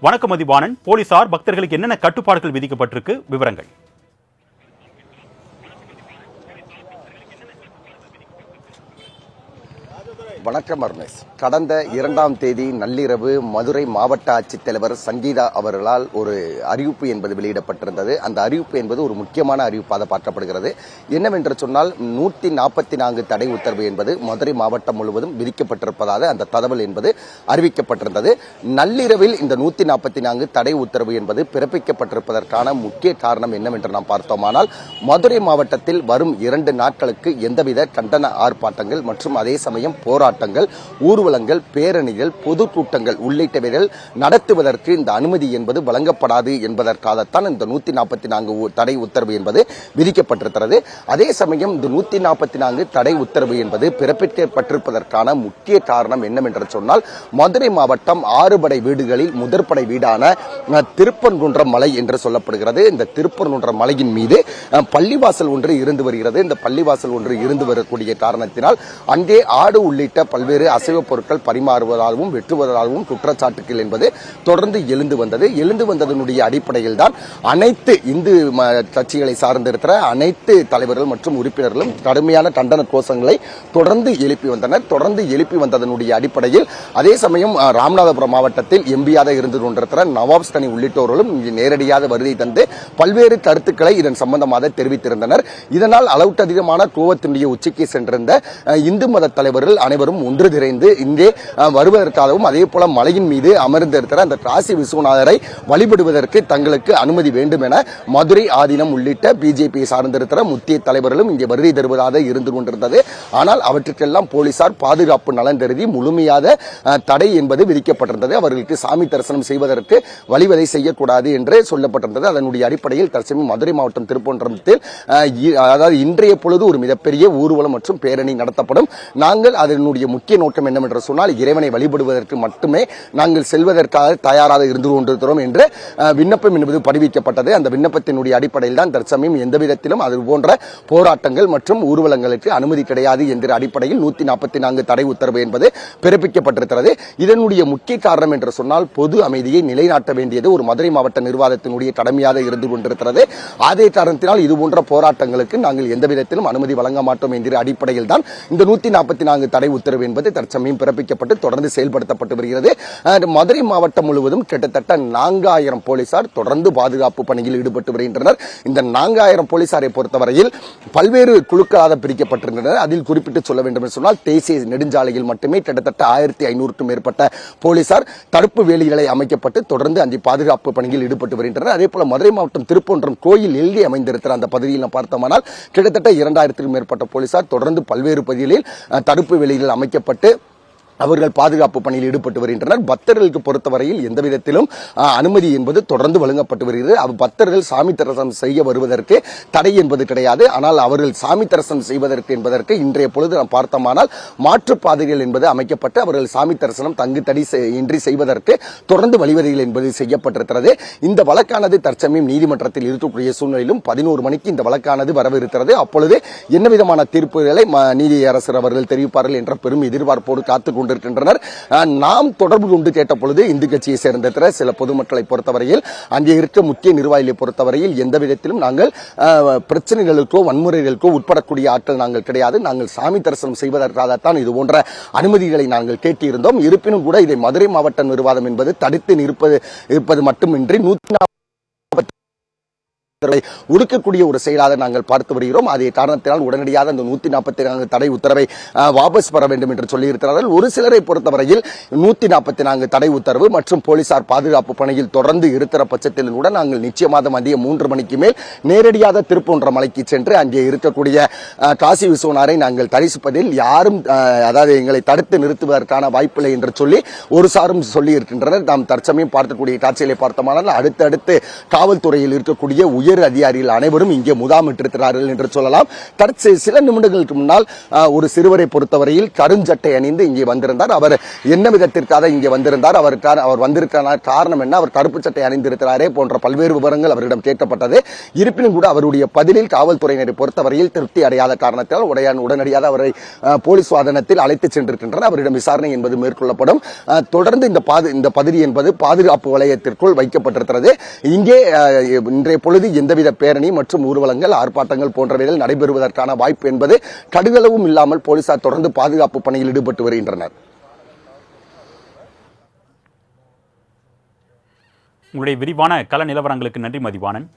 வணக்கம் மதிவாணன் போலீசார் பக்தர்களுக்கு என்னென்ன கட்டுப்பாடுகள் விதிக்கப்பட்டிருக்கு? விவரங்கள். வணக்கம் அருணேஷ். கடந்த இரண்டாம் தேதி நள்ளிரவு மதுரை மாவட்ட ஆட்சித்தலைவர் சங்கீதா அவர்களால் ஒரு அறிவிப்பு என்பது வெளியிடப்பட்டிருந்தது. அந்த அறிவிப்பு என்பது ஒரு முக்கியமான அறிவிப்பாக பார்க்கப்படுகிறது என்னவென்று சொன்னால் நூற்றி நாற்பத்தி நான்கு தடை உத்தரவு என்பது மதுரை மாவட்டம் முழுவதும் விதிக்கப்பட்டிருப்பதாக அந்த தகவல் என்பது அறிவிக்கப்பட்டிருந்தது. நள்ளிரவில் இந்த நூற்றி நாற்பத்தி நான்கு தடை உத்தரவு என்பது பிறப்பிக்கப்பட்டிருப்பதற்கான முக்கிய காரணம் என்னவென்று நாம் பார்த்தோமானால் மதுரை மாவட்டத்தில் வரும் இரண்டு நாட்களுக்கு எந்தவித கண்டன ஆர்ப்பாட்டங்கள் மற்றும் அதே சமயம் போராட்டங்கள் ஊர்வலங்கள் பேரணிகள் பொதுக்கூட்டங்கள் உள்ளிட்டவைகள் நடத்துவதற்கு இந்த அனுமதி என்பது வழங்கப்படாது என்பதற்காகத்தான் இந்த நூத்தி நாற்பத்தி நான்கு தடை உத்தரவு என்பது விதிக்கப்பட்டிருக்கிறது. அதே சமயம் இந்த நூத்தி நாற்பத்தி நான்கு தடை உத்தரவு என்பது பிறப்பிக்கப்பட்டிருப்பதற்கான முக்கிய காரணம் என்னவென்று சொன்னால் மதுரை மாவட்டம் ஆறுபடை வீடுகளில் முதற்படை வீடான அஹ், திருப்பன்குன்றம் மலை என்று சொல்லப்படுகிறது. இந்த திருப்பன்குன்றம் மலையின் மீது பள்ளிவாசல் ஒன்று இருந்து வருகிறது. இந்த பள்ளிவாசல் ஒன்று இருந்து வரக்கூடிய காரணத்தினால் அங்கே ஆடு உள்ளிட்ட பல்வேறு அசைவ பொருட்கள் பரிமாறுவதாகவும் வெட்டுவதாகவும் குற்றச்சாட்டுகள் என்பது தொடர்ந்து எழுந்து வந்தது. எழுந்து வந்ததனுடைய அடிப்படையில் தான் அனைத்து இந்து கட்சிகளை சார்ந்திருக்கிற அனைத்து தலைவர்கள் மற்றும் உறுப்பினர்களும் கடுமையான கண்டன கோஷங்களை தொடர்ந்து எழுப்பி வந்தனர். தொடர்ந்து எழுப்பி வந்ததனுடைய அடிப்படையில் அதே சமயம் ராமநாதபுரம் மாவட்டத்தில் எம்பியாக இருந்து கொண்டிருக்கிற நவாப் கனி உள்ளிட்டோர்களும் இங்கு நேரடியாக வருகை தந்து பல்வேறு கருத்துக்களை இதன் சம்பந்தமாக தெரிவித்திருந்தனர். இதனால் அளவுக்கு அதிகமான கோவத்தினுடைய உச்சிக்கு சென்றிருந்த இந்து மத தலைவர்கள் அனைவரும் அனைவரும் ஒன்று திரைந்து இங்கே வருவதற்காகவும் அதே போல மலையின் மீது அமர்ந்திருக்கிற அந்த காசி விஸ்வநாதரை வழிபடுவதற்கு தங்களுக்கு அனுமதி வேண்டும் என மதுரை ஆதீனம் உள்ளிட்ட பிஜேபி சார்ந்திருக்கிற முக்கிய தலைவர்களும் இங்கே வருகை தருவதாக இருந்து கொண்டிருந்தது. ஆனால் அவற்றுக்கெல்லாம் போலீசார் பாதுகாப்பு நலன் கருதி முழுமையாக தடை என்பது விதிக்கப்பட்டிருந்தது. அவர்களுக்கு சாமி தரிசனம் செய்வதற்கு வழிவதை செய்யக்கூடாது என்று சொல்லப்பட்டிருந்தது. அதனுடைய அடிப்படையில் தற்சமயம் மதுரை மாவட்டம் திருப்பன்றத்தில் அதாவது இன்றைய பொழுது ஒரு மிகப்பெரிய ஊர்வலம் மற்றும் பேரணி நடத்தப்படும். நாங்கள் அதனுடைய முக்கிய நோக்கம் என்னவென்று சொன்னால் இறைவனை வழிபடுவதற்கு மட்டுமே நாங்கள் செல்வதற்காக தயாராக இருந்து கொண்டிருக்கிறோம் என்று விண்ணப்பம் என்பது படிவிக்கப்பட்டது. அந்த விண்ணப்பத்தினுடைய அடிப்படையில் தான் தற்சமயம் எந்த விதத்திலும் அது போன்ற போராட்டங்கள் மற்றும் ஊர்வலங்களுக்கு அனுமதி கிடையாது என்கிற அடிப்படையில் நூத்தி நாற்பத்தி நான்கு தடை உத்தரவு என்பது பிறப்பிக்கப்பட்டிருக்கிறது. இதனுடைய முக்கிய காரணம் என்று சொன்னால் பொது அமைதியை நிலைநாட்ட வேண்டியது ஒரு மதுரை மாவட்ட நிர்வாகத்தினுடைய கடமையாக இருந்து கொண்டிருக்கிறது. அதே காரணத்தினால் இதுபோன்ற போராட்டங்களுக்கு நாங்கள் எந்த விதத்திலும் அனுமதி வழங்க மாட்டோம் என்கிற அடிப்படையில் தான் இந்த நூத்தி நாற்பத்தி நான்கு தடை உத்தரவு உத்தரவு என்பது தற்சமயம் பிறப்பிக்கப்பட்டு தொடர்ந்து செயல்படுத்தப்பட்டு வருகிறது. மதுரை மாவட்டம் முழுவதும் கிட்டத்தட்ட நான்காயிரம் போலீசார் தொடர்ந்து பாதுகாப்பு பணியில் ஈடுபட்டு வருகின்றனர். இந்த நான்காயிரம் போலீசாரை பொறுத்தவரையில் பல்வேறு குழுக்களாக பிரிக்கப்பட்டிருந்தனர். அதில் குறிப்பிட்டு சொல்ல வேண்டும் என்று சொன்னால் தேசிய நெடுஞ்சாலையில் மட்டுமே கிட்டத்தட்ட ஆயிரத்தி ஐநூறுக்கும் மேற்பட்ட போலீசார் தடுப்பு வேலிகளை அமைக்கப்பட்டு தொடர்ந்து அந்த பாதுகாப்பு பணியில் ஈடுபட்டு வருகின்றனர். அதே போல மதுரை மாவட்டம் திருப்பொன்றம் கோயில் எல்லை அமைந்திருக்கிற அந்த பகுதியில் பார்த்தோமானால் கிட்டத்தட்ட இரண்டாயிரத்திற்கும் மேற்பட்ட போலீசார் தொடர்ந்து பல்வேறு பகுதிகளில் தடுப்பு வேலிகள் அமைக்கப்பட்டு அவர்கள் பாதுகாப்பு பணியில் ஈடுபட்டு வருகின்றனர். பக்தர்களுக்கு பொறுத்தவரையில் எந்த விதத்திலும் அனுமதி என்பது தொடர்ந்து வழங்கப்பட்டு வருகிறது. அவ் பக்தர்கள் சாமி தரிசனம் செய்ய வருவதற்கு தடை என்பது கிடையாது. ஆனால் அவர்கள் சாமி தரிசனம் செய்வதற்கு என்பதற்கு இன்றைய பொழுது நாம் பார்த்தோமானால் மாற்றுப் பாதைகள் என்பது அமைக்கப்பட்டு அவர்கள் சாமி தரிசனம் தங்கு தடை இன்றி செய்வதற்கு தொடர்ந்து வழிவகைகள் என்பது செய்யப்பட்டிருக்கிறது. இந்த வழக்கானது தற்சமயம் நீதிமன்றத்தில் இருக்கக்கூடிய சூழ்நிலையிலும் பதினோரு மணிக்கு இந்த வழக்கானது வரவிருக்கிறது. அப்பொழுது என்ன விதமான தீர்ப்புகளை நீதியரசர் அவர்கள் தெரிவிப்பார்கள் என்ற பெரும் எதிர்பார்ப்போடு காத்துக்கொண்டு கொண்டிருக்கின்றனர். நாம் தொடர்பு கொண்டு கேட்ட பொழுது இந்து கட்சியை சேர்ந்த சில பொதுமக்களை பொறுத்தவரையில் அங்கே இருக்க முக்கிய நிர்வாகிகளை பொறுத்தவரையில் எந்த விதத்திலும் நாங்கள் பிரச்சனைகளுக்கோ வன்முறைகளுக்கோ உட்படக்கூடிய ஆட்கள் நாங்கள் கிடையாது. நாங்கள் சாமி தரிசனம் செய்வதற்காகத்தான் இது போன்ற அனுமதிகளை நாங்கள் கேட்டிருந்தோம். இருப்பினும் கூட இதை மதுரை மாவட்ட நிர்வாகம் என்பது தடுத்து நிற்பது இருப்பது மட்டுமின்றி நூத்தி உத்தரவை ஒடுக்கக்கூடிய ஒரு செயலாக நாங்கள் பார்த்து வருகிறோம். அதே காரணத்தினால் உடனடியாக அந்த நூத்தி நாற்பத்தி நான்கு தடை உத்தரவை வாபஸ் பெற வேண்டும் என்று சொல்லியிருக்கிறார்கள். ஒரு சிலரை பொறுத்தவரையில் நூத்தி நாற்பத்தி நான்கு தடை உத்தரவு மற்றும் போலீசார் பாதுகாப்பு பணியில் தொடர்ந்து இருக்கிற பட்சத்தில் கூட நாங்கள் நிச்சயமாக மதியம் மூன்று மணிக்கு மேல் நேரடியாக திருப்பூன்ற மலைக்கு சென்று அங்கே இருக்கக்கூடிய காசி விஸ்வனாரை நாங்கள் தரிசிப்பதில் யாரும் அதாவது எங்களை தடுத்து நிறுத்துவதற்கான வாய்ப்பில்லை என்று சொல்லி ஒரு சாரும் சொல்லி இருக்கின்றனர் நாம் தற்சமயம் பார்க்கக்கூடிய காட்சிகளை பார்த்தோமானால் அடுத்தடுத்து காவல்துறையில் இருக்கக்கூடிய உயிர் உயர் அதிகாரிகள் அனைவரும் இங்கே முகாமிட்டிருக்கிறார்கள் என்று சொல்லலாம். தற்செ சில நிமிடங்களுக்கு முன்னால் ஒரு சிறுவரை பொறுத்தவரையில் கருஞ்சட்டை அணிந்து இங்கே வந்திருந்தார். அவர் என்ன விதத்திற்காக இங்கே வந்திருந்தார்? அவர் அவர் வந்திருக்கான காரணம் என்ன? அவர் கருப்பு சட்டை அணிந்திருக்கிறாரே போன்ற பல்வேறு விவரங்கள் அவரிடம் கேட்கப்பட்டது. இருப்பினும் கூட அவருடைய பதிலில் காவல்துறையினரை பொறுத்தவரையில் திருப்தி அடையாத காரணத்தால் உடையான் உடனடியாக அவரை போலீஸ் வாதனத்தில் அழைத்து சென்றிருக்கின்றனர். அவரிடம் விசாரணை என்பது மேற்கொள்ளப்படும். தொடர்ந்து இந்த பாது இந்த பகுதி என்பது பாதுகாப்பு வளையத்திற்குள் வைக்கப்பட்டிருக்கிறது. இங்கே இன்றைய பொழுது எந்தவித பேரணி மற்றும் ஊர்வலங்கள் ஆர்ப்பாட்டங்கள் போன்றவைகள் நடைபெறுவதற்கான வாய்ப்பு என்பது கடுகளவும் இல்லாமல் போலீசார் தொடர்ந்து பாதுகாப்பு பணியில் ஈடுபட்டு வருகின்றனர். உங்களுடைய விரிவான கள நிலவரங்களுக்கு நன்றி மதிவானன்